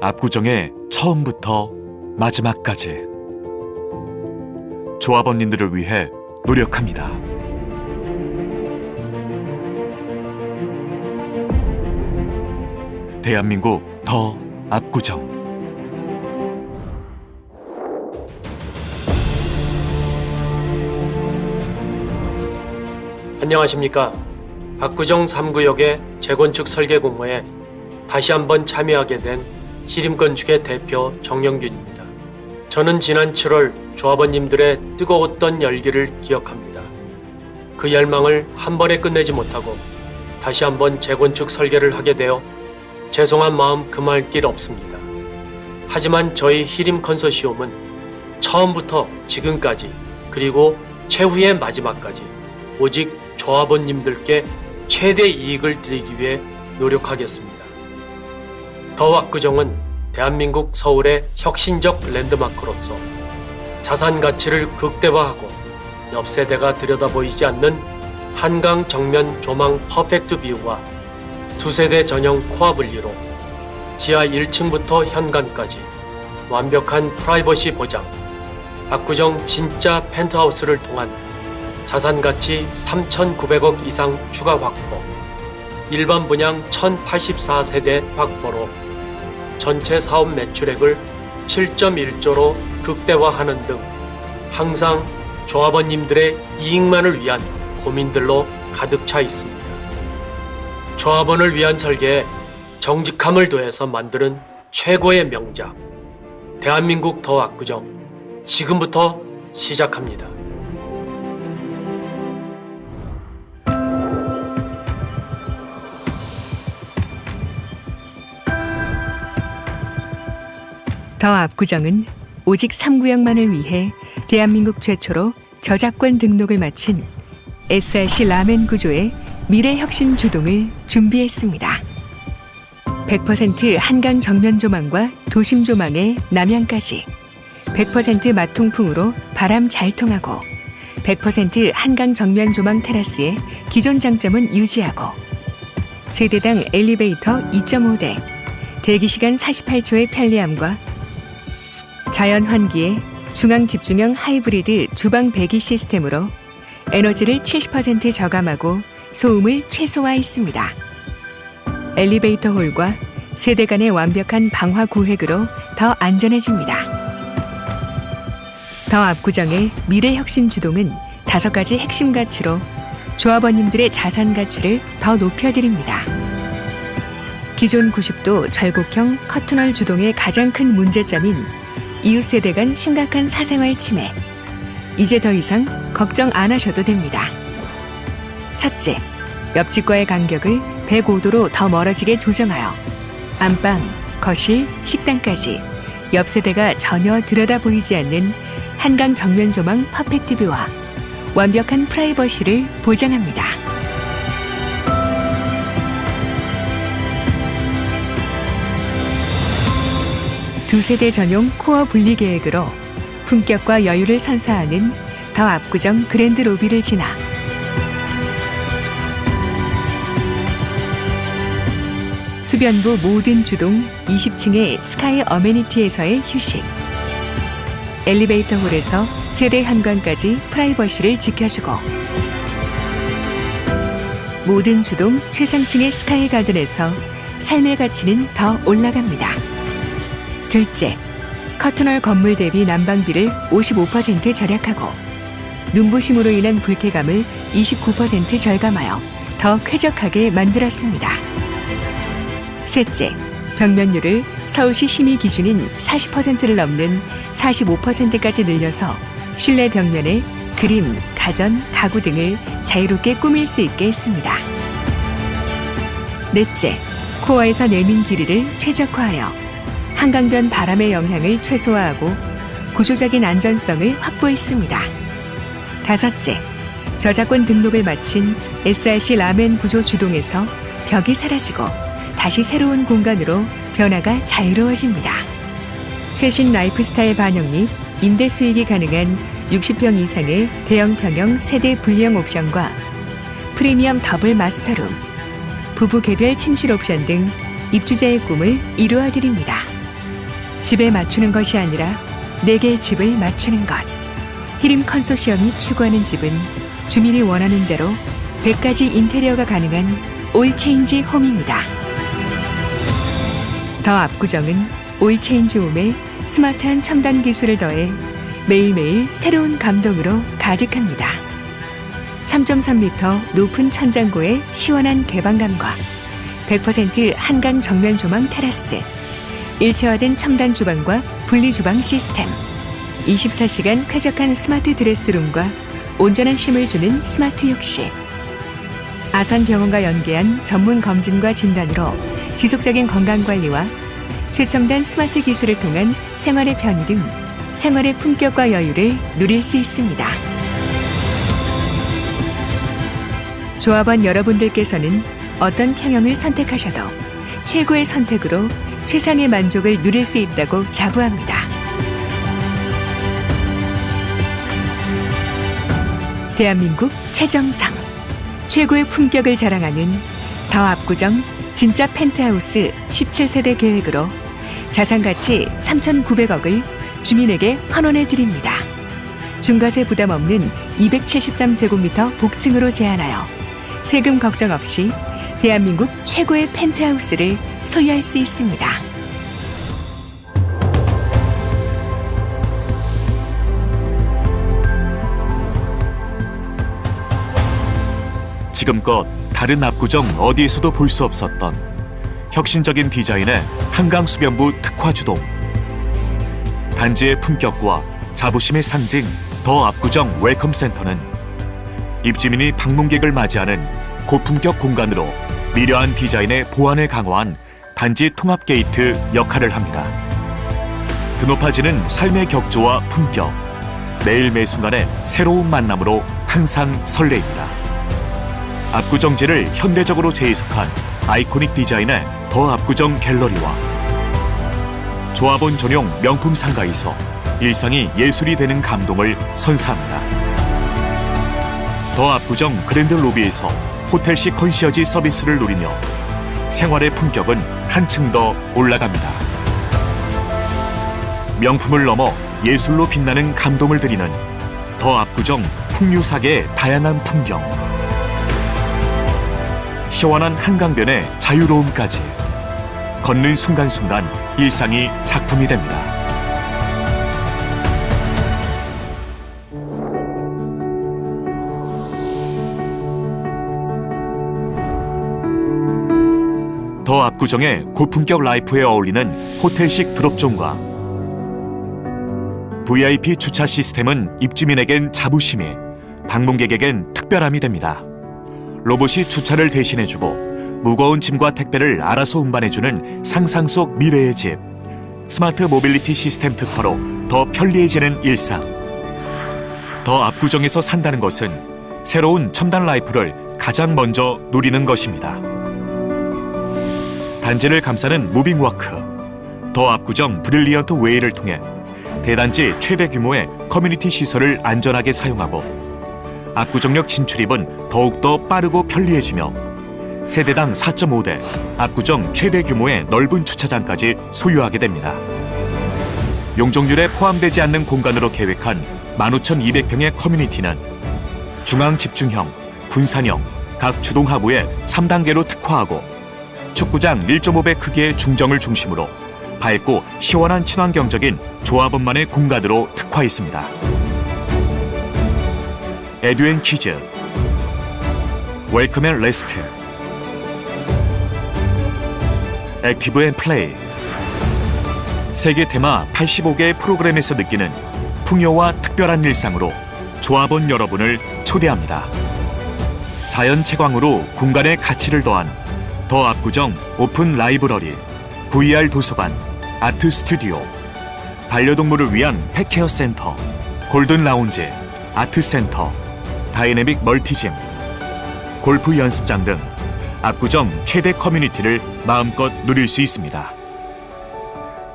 압구정의 처음부터 마지막까지 조합원님들을 위해 노력합니다. 대한민국 더 압구정 안녕하십니까. 압구정 3구역의 재건축 설계 공모에 다시 한번 참여하게 된 히림건축의 대표 정영균입니다. 저는 지난 7월 조합원님들의 뜨거웠던 열기를 기억합니다. 그 열망을 한 번에 끝내지 못하고 다시 한번 재건축 설계를 하게 되어 죄송한 마음 금할 길 없습니다. 하지만 저희 히림 컨소시엄은 처음부터 지금까지 그리고 최후의 마지막까지 오직 조합원님들께 최대 이익을 드리기 위해 노력하겠습니다. 더 압구정은 대한민국 서울의 혁신적 랜드마크로서 자산 가치를 극대화하고 옆 세대가 들여다보이지 않는 한강 정면 조망 퍼펙트 뷰와 두 세대 전용 코아 분리로 지하 1층부터 현관까지 완벽한 프라이버시 보장, 압구정 진짜 펜트하우스를 통한 자산 가치 3,900억 이상 추가 확보, 일반 분양 1,084세대 확보로 전체 사업 매출액을 7.1조로 극대화하는 등 항상 조합원님들의 이익만을 위한 고민들로 가득 차 있습니다. 조합원을 위한 설계에 정직함을 더해서 만드는 최고의 명작. 대한민국 더 압구정. 지금부터 시작합니다. 더 압구정은 오직 3구역만을 위해 대한민국 최초로 저작권 등록을 마친 SRC 라멘 구조의 미래 혁신 주동을 준비했습니다. 100% 한강 정면 조망과 도심 조망의 남향까지 100% 마통풍으로 바람 잘 통하고 100% 한강 정면 조망 테라스의 기존 장점은 유지하고 세대당 엘리베이터 2.5대 대기 시간 48초의 편리함과 자연 환기에 중앙 집중형 하이브리드 주방 배기 시스템으로 에너지를 70% 저감하고 소음을 최소화했습니다. 엘리베이터 홀과 세대 간의 완벽한 방화 구획으로 더 안전해집니다. 더 압구정의 미래 혁신 주동은 다섯 가지 핵심 가치로 조합원님들의 자산 가치를 더 높여드립니다. 기존 90도 절곡형 커튼홀 주동의 가장 큰 문제점인 이웃 세대 간 심각한 사생활 침해. 이제 더 이상 걱정 안 하셔도 됩니다. 첫째, 옆집과의 간격을 105도로 더 멀어지게 조정하여 안방, 거실, 식당까지 옆 세대가 전혀 들여다 보이지 않는 한강 정면 조망 퍼펙트 뷰와 완벽한 프라이버시를 보장합니다. 두 세대 전용 코어 분리 계획으로 품격과 여유를 선사하는 더 압구정 그랜드 로비를 지나 수변부 모든 주동 20층의 스카이 어메니티에서의 휴식 엘리베이터 홀에서 세대 현관까지 프라이버시를 지켜주고 모든 주동 최상층의 스카이 가든에서 삶의 가치는 더 올라갑니다. 둘째, 커튼홀 건물 대비 난방비를 55% 절약하고 눈부심으로 인한 불쾌감을 29% 절감하여 더 쾌적하게 만들었습니다. 셋째, 벽면율을 서울시 심의 기준인 40%를 넘는 45%까지 늘려서 실내 벽면에 그림, 가전, 가구 등을 자유롭게 꾸밀 수 있게 했습니다. 넷째, 코어에서 내민 길이를 최적화하여 한강변 바람의 영향을 최소화하고 구조적인 안전성을 확보했습니다. 다섯째, 저작권 등록을 마친 SRC 라멘 구조 주동에서 벽이 사라지고 다시 새로운 공간으로 변화가 자유로워집니다. 최신 라이프 스타일 반영 및 임대 수익이 가능한 60평 이상의 대형 평형 세대 분리형 옵션과 프리미엄 더블 마스터룸, 부부 개별 침실 옵션 등 입주자의 꿈을 이루어 드립니다. 집에 맞추는 것이 아니라 내게 집을 맞추는 것. 히림 컨소시엄이 추구하는 집은 주민이 원하는 대로 100가지 인테리어가 가능한 올체인지 홈입니다. 더 압구정은 올체인지 홈에 스마트한 첨단 기술을 더해 매일매일 새로운 감동으로 가득합니다. 3.3m 높은 천장고의 시원한 개방감과 100% 한강 정면 조망 테라스, 일체화된 첨단 주방과 분리 주방 시스템, 24시간 쾌적한 스마트 드레스룸과 온전한 쉼을 주는 스마트 욕실, 아산병원과 연계한 전문 검진과 진단으로 지속적인 건강 관리와 최첨단 스마트 기술을 통한 생활의 편의 등 생활의 품격과 여유를 누릴 수 있습니다. 조합원 여러분들께서는 어떤 평형을 선택하셔도 최고의 선택으로 최상의 만족을 누릴 수 있다고 자부합니다. 대한민국 최정상 최고의 품격을 자랑하는 더 압구정 진짜 펜트하우스 17세대 계획으로 자산 가치 3,900억을 주민에게 환원해 드립니다. 중과세 부담 없는 273제곱미터 복층으로 제한하여 세금 걱정 없이 대한민국 최고의 펜트하우스를 소유할 수 있습니다. 지금껏 다른 압구정 어디에서도 볼 수 없었던 혁신적인 디자인의 한강 수변부 특화 주동. 단지의 품격과 자부심의 상징 더 압구정 웰컴 센터는 입주민이 방문객을 맞이하는 고품격 공간으로 미려한 디자인의 보안을 강화한 단지 통합 게이트 역할을 합니다. 드높아지는 삶의 격조와 품격, 매일 매 순간의 새로운 만남으로 항상 설레입니다. 압구정지를 현대적으로 재해석한 아이코닉 디자인의 더 압구정 갤러리와 조합원 전용 명품 상가에서 일상이 예술이 되는 감동을 선사합니다. 더 압구정 그랜드 로비에서 호텔식 컨시어지 서비스를 누리며 생활의 품격은 한층 더 올라갑니다. 명품을 넘어 예술로 빛나는 감동을 드리는 더 압구정 풍류사계의 다양한 풍경. 시원한 한강변의 자유로움까지 걷는 순간순간 일상이 작품이 됩니다. 더 압구정의 고품격 라이프에 어울리는 호텔식 드롭존과 VIP 주차 시스템은 입주민에겐 자부심이, 방문객에겐 특별함이 됩니다. 로봇이 주차를 대신해주고 무거운 짐과 택배를 알아서 운반해주는 상상 속 미래의 집. 스마트 모빌리티 시스템 특허로 더 편리해지는 일상. 더 압구정에서 산다는 것은 새로운 첨단 라이프를 가장 먼저 누리는 것입니다. 단지를 감싸는 무빙워크. 더 압구정 브릴리언트 웨이를 통해 대단지 최대 규모의 커뮤니티 시설을 안전하게 사용하고 압구정역 진출입은 더욱더 빠르고 편리해지며 세대당 4.5대 압구정 최대 규모의 넓은 주차장까지 소유하게 됩니다. 용적률에 포함되지 않는 공간으로 계획한 15,200평의 커뮤니티는 중앙 집중형, 분산형, 각 주동 하부에 3단계로 특화하고 축구장 1.5배 크기의 중정을 중심으로 밝고 시원한 친환경적인 조합원만의 공간으로 특화했습니다. 에듀앤 키즈 웰컴 앤 레스트 액티브 앤 플레이 세계 테마 85개의 프로그램에서 느끼는 풍요와 특별한 일상으로 조합원 여러분을 초대합니다. 자연 채광으로 공간의 가치를 더한 더 압구정 오픈 라이브러리 VR 도서관 아트 스튜디오 반려동물을 위한 펫케어 센터 골든 라운지 아트 센터 다이내믹 멀티짐 골프 연습장 등 압구정 최대 커뮤니티를 마음껏 누릴 수 있습니다.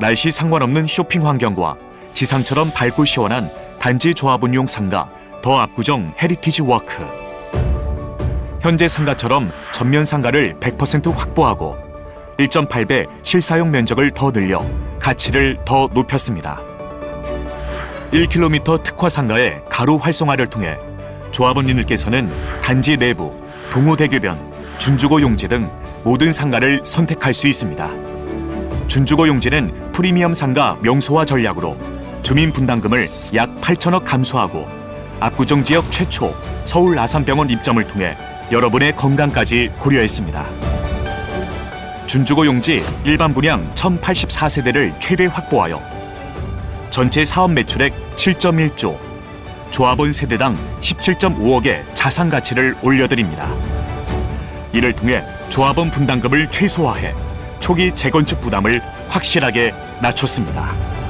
날씨 상관없는 쇼핑 환경과 지상처럼 밝고 시원한 단지 조합원용 상가 더 압구정 헤리티지 워크 현재 상가처럼 전면 상가를 100% 확보하고 1.8배 실사용 면적을 더 늘려 가치를 더 높였습니다. 1km 특화 상가의 가로 활성화를 통해 조합원님들께서는 단지 내부, 동호대교변, 준주거 용지 등 모든 상가를 선택할 수 있습니다. 준주거 용지는 프리미엄 상가 명소화 전략으로 주민 분담금을 약 8천억 감소하고 압구정 지역 최초 서울 아산병원 입점을 통해 여러분의 건강까지 고려했습니다. 준주거 용지 일반 분양 1084세대를 최대 확보하여 전체 사업 매출액 7.1조, 조합원 세대당 17.5억의 자산 가치를 올려드립니다. 이를 통해 조합원 분담금을 최소화해 초기 재건축 부담을 확실하게 낮췄습니다.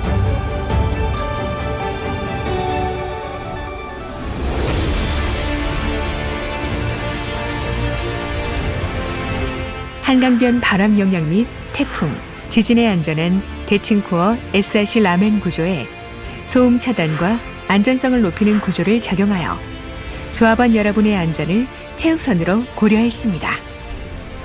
한강변 바람 영향 및 태풍, 지진에 안전한 대칭코어 SRC 라멘 구조에 소음 차단과 안전성을 높이는 구조를 적용하여 조합원 여러분의 안전을 최우선으로 고려했습니다.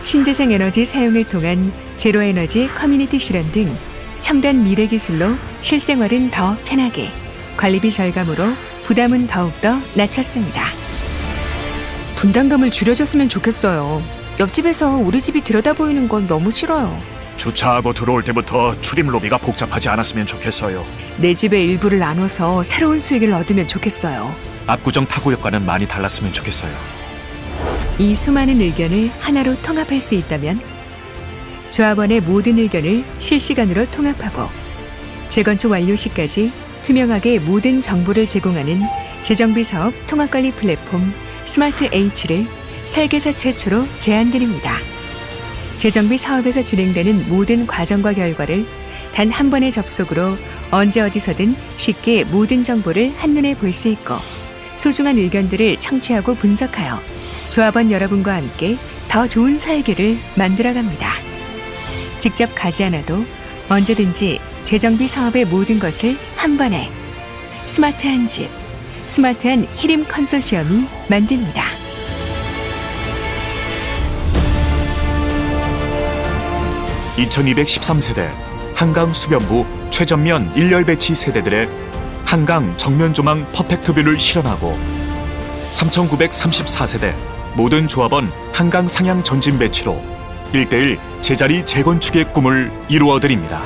신재생 에너지 사용을 통한 제로 에너지 커뮤니티 실현 등 첨단 미래 기술로 실생활은 더 편하게, 관리비 절감으로 부담은 더욱더 낮췄습니다. 분담금을 줄여줬으면 좋겠어요. 옆집에서 우리 집이 들여다 보이는 건 너무 싫어요. 주차하고 들어올 때부터 출입 로비가 복잡하지 않았으면 좋겠어요. 내 집의 일부를 나눠서 새로운 수익을 얻으면 좋겠어요. 압구정 타구역과는 많이 달랐으면 좋겠어요. 이 수많은 의견을 하나로 통합할 수 있다면 조합원의 모든 의견을 실시간으로 통합하고 재건축 완료 시까지 투명하게 모든 정보를 제공하는 재정비 사업 통합관리 플랫폼 스마트 H를 설계사 최초로 제안드립니다. 재정비 사업에서 진행되는 모든 과정과 결과를 단 한 번의 접속으로 언제 어디서든 쉽게 모든 정보를 한눈에 볼 수 있고 소중한 의견들을 청취하고 분석하여 조합원 여러분과 함께 더 좋은 설계를 만들어갑니다. 직접 가지 않아도 언제든지 재정비 사업의 모든 것을 한 번에 스마트한 집, 스마트한 히림 컨소시엄이 만듭니다. (2213세대) 한강 수변부 최전면 일렬 배치 세대들의 한강 정면 조망 퍼펙트 뷰를 실현하고 3934세대 모든 조합원 한강 상향 전진 배치로 1대1 제자리 재건축의 꿈을 이루어 드립니다.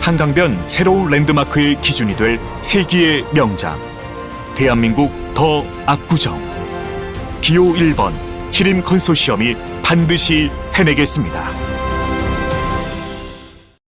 한강변 새로운 랜드마크의 기준이 될 세기의 명장 대한민국 더 압구정 기호 1번 히림 컨소시엄이 반드시 해내겠습니다.